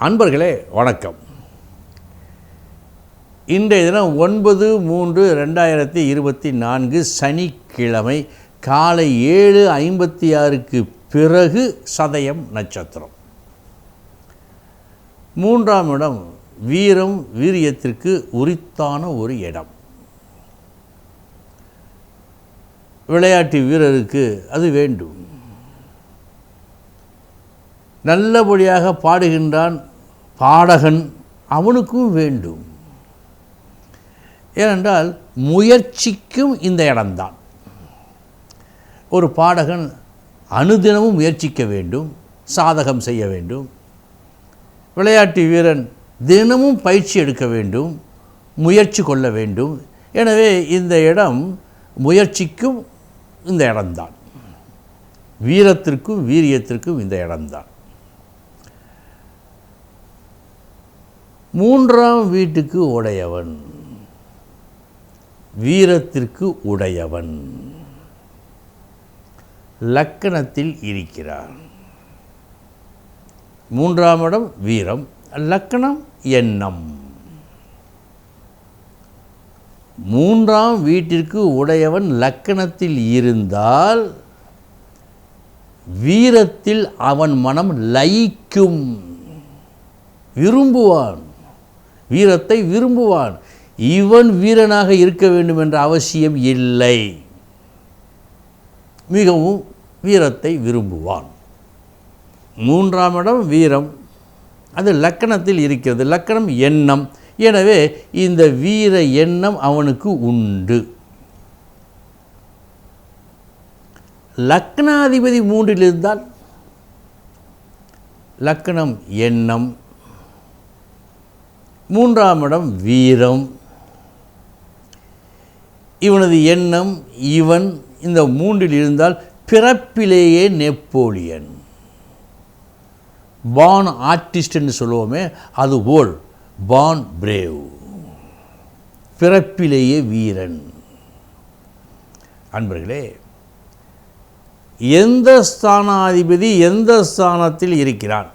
அன்பர்களே வணக்கம். இன்றைய தினம் ஒன்பது மூன்று ரெண்டாயிரத்தி இருபத்தி நான்கு சனிக்கிழமை காலை ஏழு ஐம்பத்தி ஆறுக்கு பிறகு சதயம் நட்சத்திரம். மூன்றாம் இடம் வீரம் வீரியத்திற்கு உரித்தான ஒரு இடம். விளையாட்டு வீரருக்கு அது வேண்டும். நல்லபடியாக பாடுகின்றான் பாடகன் அவனுக்கும் வேண்டும். ஏனென்றால் முயற்சிக்கும் இந்த இடம்தான். ஒரு பாடகன் அனுதினமும் முயற்சிக்க வேண்டும் சாதகம் செய்ய வேண்டும் விளையாட்டு வீரன் தினமும் பயிற்சி எடுக்க வேண்டும் முயற்சி கொள்ள வேண்டும். எனவே இந்த இடம் முயற்சிக்கும் இந்த இடம்தான். வீரத்திற்கும் வீரியத்திற்கும் இந்த இடம்தான். மூன்றாம் வீட்டுக்கு உடையவன். வீரத்திற்கு உடையவன். லக்கணத்தில் இருக்கிறான். மூன்றாம் இடம் வீரம் லக்கணம் எண்ணம். மூன்றாம் வீட்டிற்கு உடையவன் லக்கணத்தில் இருந்தால் வீரத்தில் அவன் மனம் லயிக்கும் விரும்புவான். வீரத்தை விரும்புவான். இவன் வீரனாக இருக்க வேண்டும் என்ற அவசியம் இல்லை. மிகவும் வீரத்தை விரும்புவான். மூன்றாம் இடம் வீரம். அது லக்கணத்தில் இருக்கிறது. லக்கணம் எண்ணம். எனவே இந்த வீர எண்ணம் அவனுக்கு உண்டு. லக்னாதிபதி மூன்றில் இருந்தால் லக்கணம் எண்ணம். மூன்றாம் இடம் வீரம். இவனது எண்ணம் இவன் இந்த மூன்றில் இருந்தால் பிறப்பிலேயே நெப்போலியன். பான் ஆர்டிஸ்ட்னு சொல்லுவோமே அது போல் பான் பிரேவ் பிறப்பிலேயே வீரன். அன்பர்களே எந்த ஸ்தானாதிபதி எந்த ஸ்தானத்தில் இருக்கிறான்?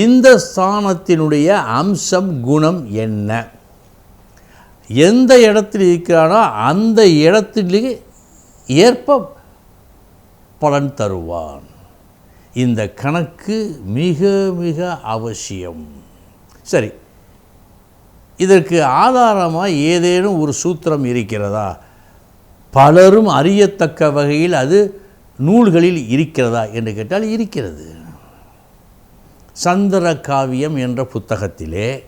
இந்த ஸ்தானத்தினுடைய அம்சம் குணம் என்ன? எந்த இடத்தில் இருக்கிறானோ அந்த இடத்திலே ஏற்ப பலன் தருவான். இந்த கணக்கு மிக மிக அவசியம். சரி இதற்கு ஆதாரமாக ஏதேனும் ஒரு சூத்திரம் இருக்கிறதா? பலரும் அறியத்தக்க வகையில் அது நூல்களில் இருக்கிறதா என்று கேட்டால் இருக்கிறது. சந்திர காவியம் என்ற புத்தகத்திலே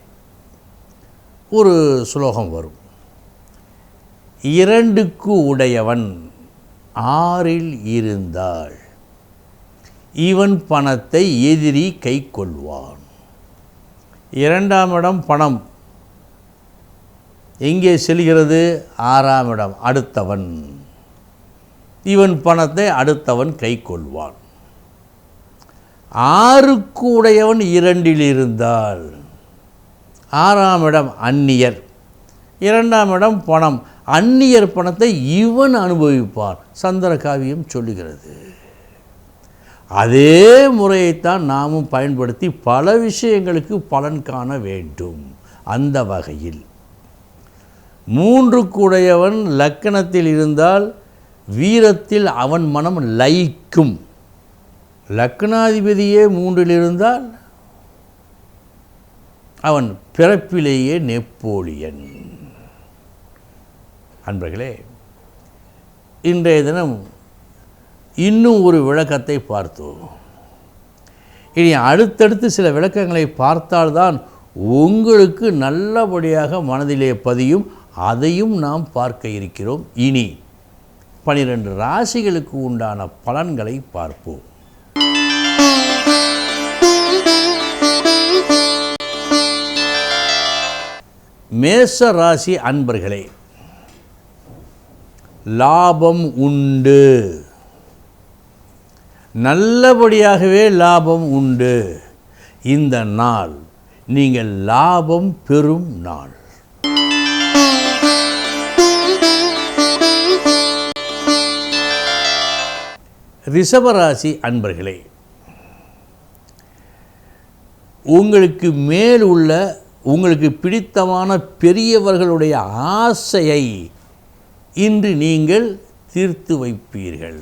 ஒரு சுலோகம் வரும். இரண்டுக்கு உடையவன் ஆறில் இருந்தாள். இவன் பணத்தை எதிரி கை கொள்வான். இரண்டாம் இடம் பணம். எங்கே செல்கிறது? ஆறாம் இடம் அடுத்தவன். இவன் பணத்தை அடுத்தவன் கை கொள்வான். ஆறுக்கு உடையவன் இரண்டில் இருந்தால் ஆறாம் இடம் அந்நியர் இரண்டாம் இடம் பணம். அந்நியர் பணத்தை இவன் அனுபவிப்பான் சந்திர காவியம் சொல்லுகிறது. அதே முறையைத்தான் நாமும் பயன்படுத்தி பல விஷயங்களுக்கு பலன் காண வேண்டும் அந்த வகையில். மூன்று கூடையவன் லக்கணத்தில் இருந்தால் வீரத்தில் அவன் மனம் லயிக்கும். லக்னாதிபதியே மூன்றில் இருந்தால் அவன் பிறப்பிலேயே நெப்போலியன். அன்பர்களே இன்றைய தினம் இன்னும் ஒரு விளக்கத்தை பார்த்தோம். இனி அடுத்தடுத்து சில விளக்கங்களை பார்த்தால்தான் உங்களுக்கு நல்லபடியாக மனதிலே பதியும். அதையும் நாம் பார்க்க இருக்கிறோம். இனி பனிரெண்டு ராசிகளுக்கு உண்டான பலன்களை பார்ப்போம். மேச ராசி அன்பர்களே லாபம் உண்டு. நல்லபடியாகவே லாபம் உண்டு. இந்த நாள் நீங்கள் லாபம் பெறும் நாள். ரிஷபராசி அன்பர்களே உங்களுக்கு மேல் உள்ள உங்களுக்கு பிடித்தமான பெரியவர்களுடைய ஆசையை இன்று நீங்கள் தீர்த்து வைப்பீர்கள்.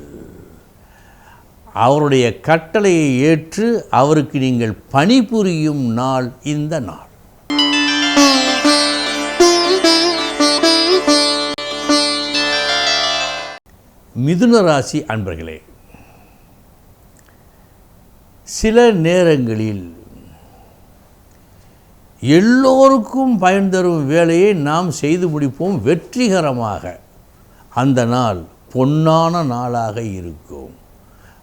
அவருடைய கட்டளையை ஏற்று அவருக்கு நீங்கள் பணிபுரியும் நாள் இந்த நாள். மிதுன ராசி அன்பர்களே சில நேரங்களில் எல்லோருக்கும் பயன் தரும் வேலையை நாம் செய்து முடிப்போம் வெற்றிகரமாக. அந்த நாள் பொன்னான நாளாக இருக்கும்.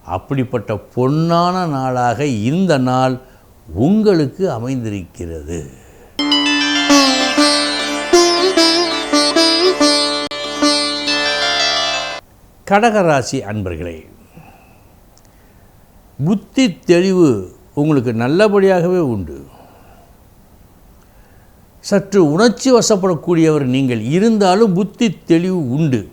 அப்படிப்பட்ட பொன்னான நாளாக இந்த நாள் உங்களுக்கு அமைந்திருக்கிறது. கடகராசி அன்பர்களே புத்தி தெளிவு உங்களுக்கு நல்லபடியாகவே உண்டு. சற்று உணர்ச்சி வசப்படக்கூடியவர் நீங்கள் இருந்தாலும் புத்தி தெளிவு உண்டு.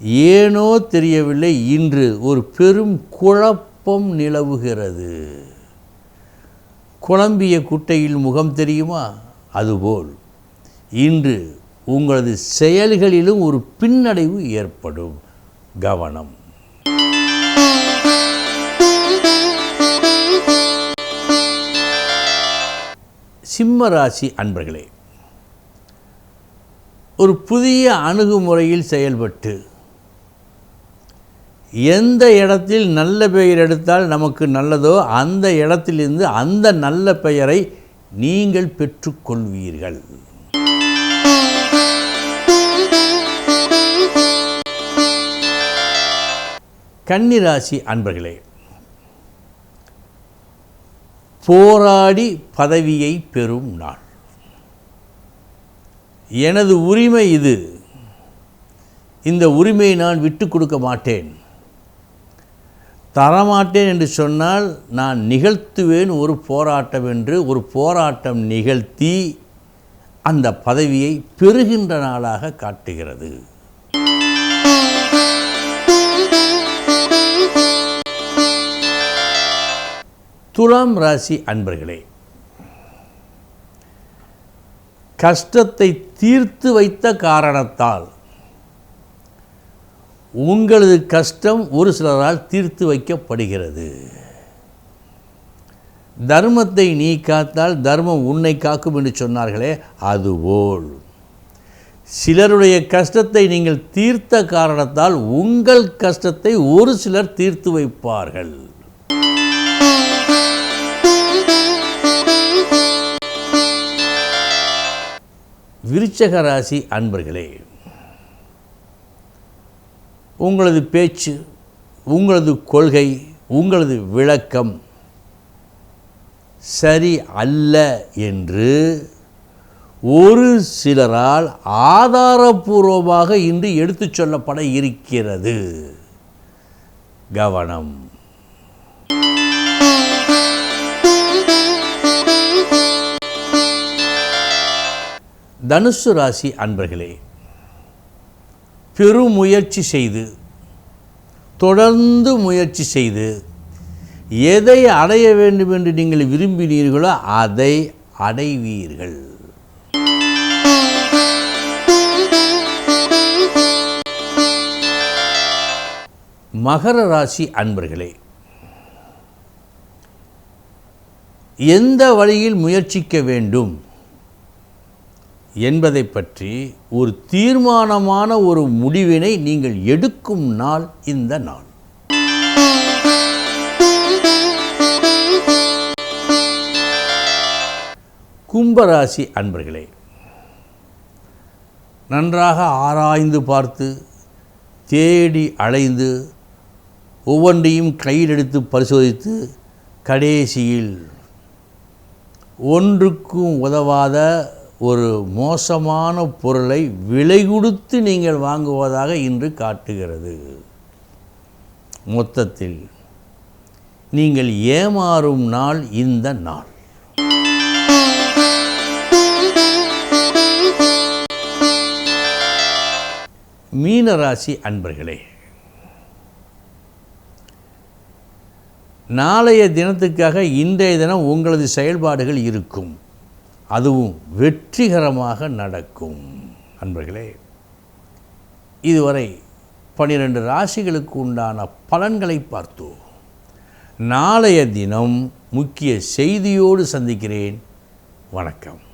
ஏனோ தெரியவில்லை இன்று ஒரு பெரும் குழப்பம் நிலவுகிறது. குழம்பிய குட்டையில் முகம் தெரியுமா? அதுபோல். இன்று உங்களது செயல்களிலும் ஒரு பின்னடைவு ஏற்படும். கவனம். சிம்ம ராசி அன்பர்களே ஒரு புதிய அணுகுமுறையில் செயல்பட்டு எந்த இடத்தில் நல்ல பெயர் எடுத்தால் நமக்கு நல்லதோ அந்த இடத்திலிருந்து அந்த நல்ல பெயரை நீங்கள் பெற்றுக்கொள்வீர்கள். கன்னிராசி அன்பர்களே போராடி பதவியை பெறும் நாள். எனது உரிமை இது. இந்த உரிமையை நான் விட்டு கொடுக்க மாட்டேன். தரமாட்டேன் என்று சொன்னால் நான் நிகழ்த்துவேன் ஒரு போராட்டம் என்று. ஒரு போராட்டம் நிகழ்த்தி அந்த பதவியை பெறுகின்ற நாளாக காட்டுகிறது. துலாம் ராசி அன்பர்களே கஷ்டத்தை தீர்த்து வைத்த காரணத்தால் உங்களது கஷ்டம் ஒரு சிலரால் தீர்த்து வைக்கப்படுகிறது. தர்மத்தை நீ காத்தால் தர்மம் உன்னை காக்கும் என்று சொன்னார்களே அதுபோல் சிலருடைய கஷ்டத்தை நீங்கள் தீர்த்த காரணத்தால் உங்கள் கஷ்டத்தை ஒரு சிலர் தீர்த்து வைப்பார்கள். விருச்சக ராசி அன்பர்களே உங்களது பேச்சு உங்களது கொள்கை உங்களது விளக்கம் சரி அல்ல என்று ஒரு சிலரால் ஆதாரபூர்வமாக இன்று எடுத்துச் சொல்லப்பட இருக்கிறது. கவனம். தனுசு ராசி அன்பர்களே பெருமுயற்சி செய்து தொடர்ந்து முயற்சி செய்து எதை அடைய வேண்டும் என்று நீங்கள் விரும்பினீர்களோ அதை அடைவீர்கள். மகர ராசி அன்பர்களே எந்த வழியில் முயற்சிக்க வேண்டும்? என்பதை பற்றி ஒரு தீர்மானமான ஒரு முடிவினை நீங்கள் எடுக்கும் நாள் இந்த நாள். கும்பராசி அன்பர்களே நன்றாக ஆராய்ந்து பார்த்து தேடி அலைந்து ஒவ்வொன்றையும் கையில் எடுத்து பரிசோதித்து கடைசியில் ஒன்றுக்கும் உதவாத ஒரு மோசமான பொருளை விலை கொடுத்து நீங்கள் வாங்குவதாக இன்று காட்டுகிறது. மொத்தத்தில் நீங்கள் ஏமாறும் நாள் இந்த நாள். மீனராசி அன்பர்களே நாளைய தினத்துக்காக இன்றைய தினம் உங்களது செயல்பாடுகள் இருக்கும். அதுவும் வெற்றிகரமாக நடக்கும். அன்பர்களே இதுவரை பன்னிரண்டு ராசிகளுக்கு உண்டான பலன்களை பார்த்தோம். நாளைய தினம் முக்கிய செய்தியோடு சந்திக்கிறேன். வணக்கம்.